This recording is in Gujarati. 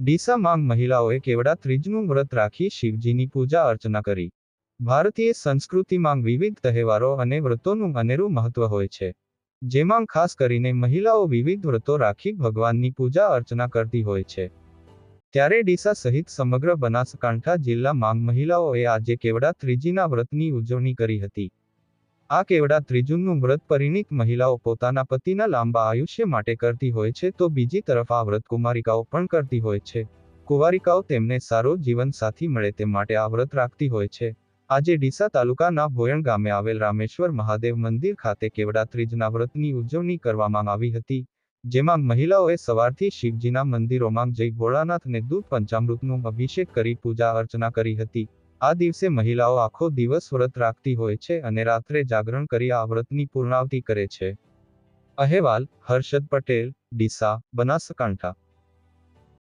ડીસા માંગ મહિલાઓએ કેવડા ત્રીજનું વ્રત રાખી શિવજીની પૂજા અર્ચના કરી. ભારતીય સંસ્કૃતિમાં વિવિધ તહેવારો અને વ્રતોનું અનેરું મહત્વ હોય છે. જેમાં ખાસ કરીને મહિલાઓ વિવિધ વ્રતો રાખી ભગવાનની પૂજા અર્ચના કરતી હોય છે. ત્યારે ડીસા સહિત સમગ્ર બનાસકાંઠા જિલ્લા માંગ મહિલાઓએ આજે કેવડા ત્રીજીના વ્રતની ઉજવણી કરી હતી. આ કેવડા ત્રિજુનનું વ્રત પરિણીત મહિલાઓ પોતાના પતિના લાંબા આયુષ્ય માટે કરતી હોય છે તો બીજી તરફ આ વ્રત કુમારિકાઓ પણ કરતી હોય છે. કુંવારિકાઓ તેમને સારો જીવન સાથી મળે તે માટે આ વ્રત રાખતી હોય છે. આજે ડીસા તાલુકાના ભોયણ ગામે આવેલ રામેશ્વર મહાદેવ મંદિર ખાતે કેવડા ત્રીજના વ્રતની ઉજવણી કરવામાં આવી હતી, જેમાં મહિલાઓએ સવારથી શિવજીના મંદિરોમાં જઈ ભોળાનાથને દૂધ પંચામૃતનું અભિષેક કરી પૂજા અર્ચના કરી હતી. આ દિવસે મહિલાઓ આખો દિવસ વ્રત રાખતી હોય છે અને રાત્રે જાગરણ કરી આ વ્રતની પૂર્ણાવતિ કરે છે. અહેવાલ, હર્ષદ પટેલ, ડીસા, બનાસકાંઠા.